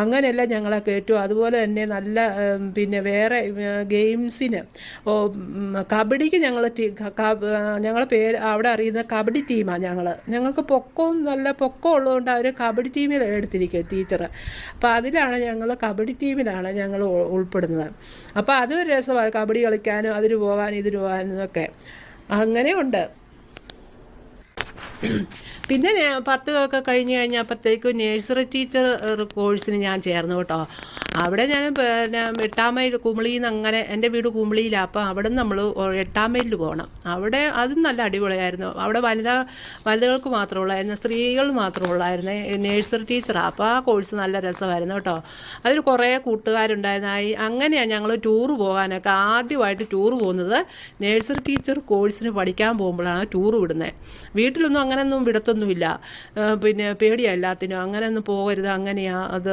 അങ്ങനെയല്ല ഞങ്ങളെ കയറ്റും അതുപോലെ തന്നെ നല്ല പിന്നെ വേറെ ഗെയിംസിന്. കബഡിക്ക് ഞങ്ങൾ ഞങ്ങളെ പേര് അവിടെ അറിയുന്ന കബഡി ടീമാണ് ഞങ്ങൾ ഞങ്ങൾക്ക് പൊക്കവും നല്ല പൊക്കം ഉള്ളതുകൊണ്ട് അവർ കബഡി ടീമിൽ എടുത്തിരിക്കും ടീച്ചർ അപ്പോൾ അതിലാണ് ഞങ്ങൾ കബഡി ടീമിലാണ് ഞങ്ങൾ ഉൾപ്പെടുന്നത്. അപ്പോൾ അതും ഒരു രസമാണ് കബഡി കളിക്കാനും അതിന് പോകാനും ഇതിന് പോകാനും ഒക്കെ. അങ്ങനെയുണ്ട്. പിന്നെ പത്ത് ഒക്കെ കഴിഞ്ഞ് കഴിഞ്ഞപ്പോഴത്തേക്കും നേഴ്സറി ടീച്ചർ കോഴ്സിന് ഞാൻ ചേർന്നു കേട്ടോ. അവിടെ ഞാൻ പിന്നെ എട്ടാം മൈൽ കുമിളിയിൽ നിന്ന് അങ്ങനെ എന്റെ വീട് കുമിളിയിലാണ് അപ്പോൾ അവിടെ നിന്ന് നമ്മൾ എട്ടാം മൈലിൽ പോകണം അവിടെ അതും നല്ല അടിപൊളിയായിരുന്നു. അവിടെ വനിതാ വനിതകൾക്ക് മാത്രമുള്ളായിരുന്നു സ്ത്രീകൾ മാത്രമുള്ളായിരുന്നു നേഴ്സറി ടീച്ചറാണ് അപ്പോൾ ആ കോഴ്സ് നല്ല രസമായിരുന്നു കേട്ടോ. അതിൽ കുറേ കൂട്ടുകാരുണ്ടായിരുന്നായി. അങ്ങനെയാണ് ഞങ്ങൾ ടൂർ പോകാനൊക്കെ. ആദ്യമായിട്ട് ടൂർ പോകുന്നത് നേഴ്സറി ടീച്ചർ കോഴ്സിന് പഠിക്കാൻ പോകുമ്പോഴാണ് ടൂർ വിടുന്നത് വീട്ടിലൊന്നും അങ്ങനെയൊന്നും വിടത്തൊന്നുമില്ല ആ, പിന്നെ പേടിയാണ് എല്ലാത്തിനും. അങ്ങനെയൊന്നും പോകരുത്. അങ്ങനെയാ. അത്